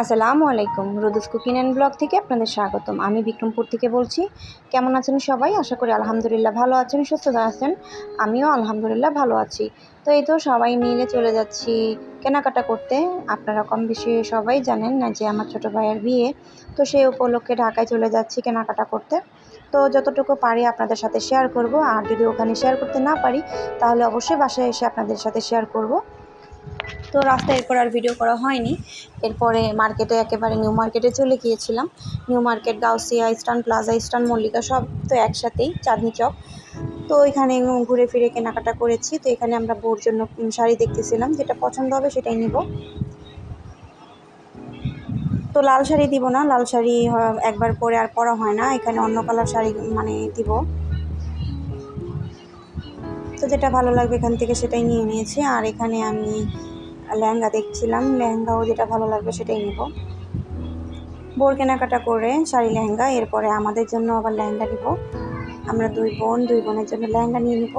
আসসালামু আলাইকুম। রোদুস cooking and blog থেকে আপনাদের স্বাগতম। আমি বিক্রমপুর থেকে বলছি, কেমন আছেন সবাই? আশা করি আলহামদুলিল্লাহ ভালো আছেন, সুস্থ আছেন। আমিও আলহামদুলিল্লাহ ভালো আছি। তো এই তো সবাই মিলে চলে যাচ্ছি কেনাকাটা করতে। আপনারা কম বেশি সবাই জানেন না যে আমার ছোটো ভাইয়ের বিয়ে। তো সেই উপলক্ষে ঢাকায় চলে যাচ্ছি কেনাকাটা করতে। তো যতটুকু পারি আপনাদের সাথে শেয়ার করব। আর যদি ওখানে শেয়ার করতে না পারি, তাহলে অবশ্যই বাসায় এসে আপনাদের সাথে শেয়ার করব। তো রাস্তায় এরপর আর ভিডিও করা হয়নি। এরপরে মার্কেটে একেবারে নিউ মার্কেটে চলে গিয়েছিলাম। New Market Gausia Eastern Plaza Eastern Mallika সব তো একসাথেই, চাঁদনি চক। তো এখানে ঘুরে ফিরে কেনাকাটা করেছি। তো এখানে আমরা বউর জন্য শাড়ি দেখতেছিলাম। যেটা পছন্দ হবে সেটাই নিব। তো লাল শাড়ি দিব না। লাল শাড়ি একবার পরে আর পরা হয় না। এখানে অন্য কালার শাড়ি মানে দিব। তো যেটা ভালো লাগবে এখান থেকে সেটাই নিয়ে নিয়েছি। আর এখানে আমি লেহেঙ্গা দেখছিলাম, লেহেঙ্গাও যেটা ভালো লাগবে সেটাই নেব। বোর কেনাকাটা করে শাড়ি লেহেঙ্গা, এরপরে আমাদের জন্য আবার লেহেঙ্গা নিব। আমরা দুই বোন, দুই বোনের জন্য লেহেঙ্গা নিয়ে নিব।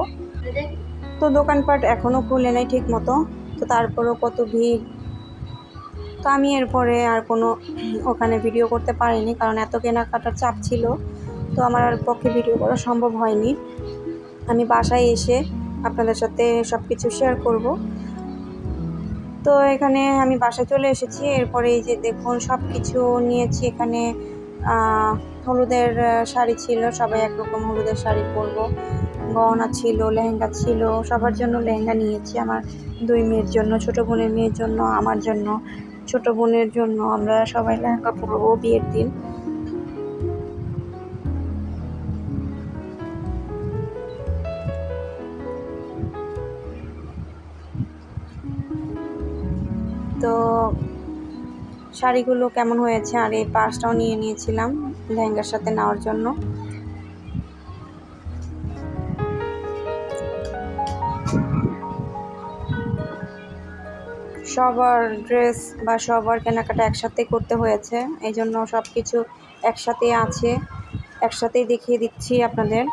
তো দোকানপাট এখনও খুলে নেই ঠিক মতো তো তারপরও কত ভিড়। তো আমি এরপরে আর কোনো ওখানে ভিডিও করতে পারিনি, কারণ এত কেনাকাটার চাপ ছিল। তো আমার আর পক্ষে ভিডিও করা সম্ভব হয়নি। আমি বাসায় এসে আপনাদের সাথে সব কিছু শেয়ার করব। তো এখানে আমি বাসায় চলে এসেছি। এরপরে এই যে দেখুন সব কিছু নিয়েছি এখানে। হলুদের শাড়ি ছিল, সবাই একরকম হলুদের শাড়ি পরবো। গহনা ছিল, লেহেঙ্গা ছিল, সবার জন্য লেহেঙ্গা নিয়েছি আমার দুই মেয়ের জন্য, ছোটো বোনের মেয়ের জন্য, আমার জন্য। ছোটো বোনের জন্য আমরা সবাই লেহেঙ্গা পরবো বিয়ের দিন। তো শাড়িগুলো কেমন হয়েছে আর এই পার্সটাও নিয়ে নিয়েছিলাম লেহেঙ্গার সাথে নেওয়ার জন্য। সবার ড্রেস বা সবার কেনাকাটা একসাথে করতে হয়েছে, এই জন্য সব কিছু একসাথে আছে। একসাথেই দেখিয়ে দিচ্ছি আপনাদের।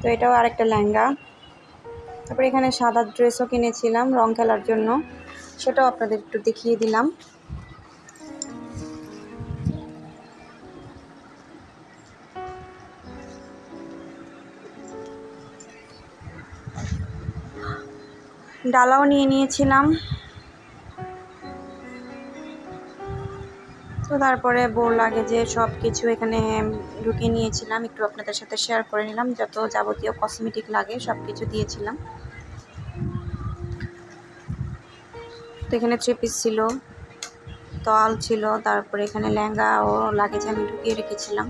তো এটাও আরেকটা লেহেঙ্গা। তারপরে এখানে সাদা ড্রেসও কিনেছিলাম রং খেলার জন্য। সেটাও আপনাদের একটু দেখিয়ে দিলাম। ডালাও নিয়ে নিয়েছিলাম। তো তারপরে বোর লাগে যে সব কিছু এখানে ঢুকিয়ে নিয়েছিলাম। একটু আপনাদের সাথে শেয়ার করে নিলাম। যত যাবতীয় কসমেটিক লাগে সব কিছু দিয়েছিলাম। তো এখানে থ্রি পিস ছিল, তল ছিল, তারপরে এখানে লেহেঙ্গা ও লাগেজ আমি ঢুকিয়ে রেখেছিলাম।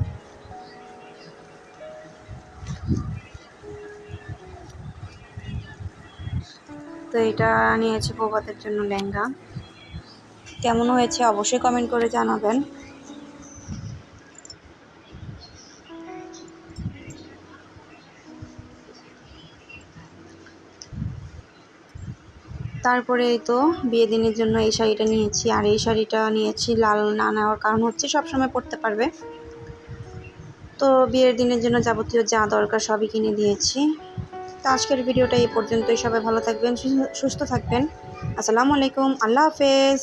তো এটা নিয়েছি বৌবাতের জন্য লেহেঙ্গা। কেমন হয়েছে অবশ্যই কমেন্ট করে জানাবেন। তারপরে এই তো বিয়ে দিনের জন্য এই শাড়িটা নিয়েছি, আর এই শাড়িটা নিয়েছি লাল না নেওয়ার কারণ হচ্ছে সবসময় পরতে পারবে। তো বিয়ের দিনের জন্য যাবতীয় যা দরকার সবই কিনে দিয়েছি। তো আজকের ভিডিওটা এই পর্যন্তই, সবাই ভালো থাকবেন সুস্থ থাকবেন। আসসালামু আলাইকুম, আল্লাহ হাফেজ।